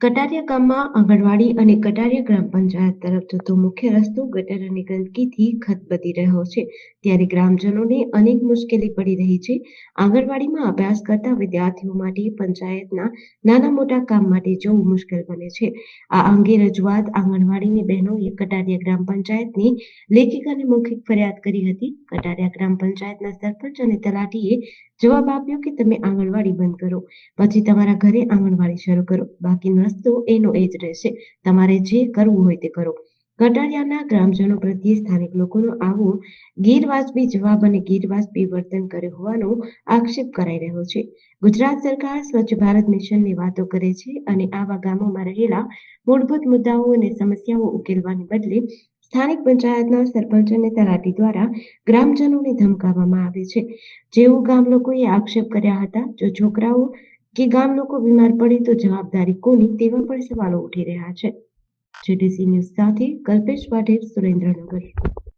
કટારિયા ગામમાં આંગણવાડી અને કટારિયા ગ્રામ પંચાયત તરફ જતો મુખ્ય રસ્તો ગટર અને ગંદકીથી ખતબતી રહ્યો છે. ત્યારે ગ્રામજનોને અનેક મુશ્કેલી પડી રહી છે. આંગણવાડીમાં અભ્યાસ કરતા વિદ્યાર્થીઓ માટે પંચાયતના નાના મોટા કામ માટે જવું મુશ્કેલ બને છે. આ અંગે રજૂઆત આંગણવાડીની બહેનોએ કટારિયા ગ્રામ પંચાયતની લેખિત અને મૌખિક ફરિયાદ કરી હતી. કટારિયા ગ્રામ પંચાયતના સરપંચ અને તલાટીએ જવાબ આપ્યો કે તમે આંગણવાડી બંધ કરો. પછી તમારા ઘરે આંગણવાડી શરૂ કરો. બાકીનો રસ્તો એનો એ જ રહેશે. તમારે જે કરવું હોય તે કરો. કટારિયાના ગ્રામજનો પ્રત્યે સ્થાનિક લોકોનો આવો ગેરવાજબી જવાબ અને ગેરવાજબી વર્તન કર્યો હોવાનો આક્ષેપ કરાઈ રહ્યો છે. ગુજરાત સરકાર સ્વચ્છ ભારત મિશનની વાતો કરે છે અને આવા ગામોમાં રહેલા મૂળભૂત મુદ્દાઓ અને સમસ્યાઓ ઉકેલવાને બદલે સ્થાનિક પંચાયતના સરપંચ અને તલાટી દ્વારા ગ્રામજનોને ધમકાવવામાં આવે છે. જેવું ગામ લોકોએ આક્ષેપ કર્યા હતા, જો છોકરાઓ કે ગામ લોકો બીમાર પડે તો જવાબદારી કોની તેવા પણ સવાલો ઉઠી રહ્યા છે. જીડીસી ન્યૂઝ સાથે કલ્પેશ પાટીલ સુરેન્દ્રનગર.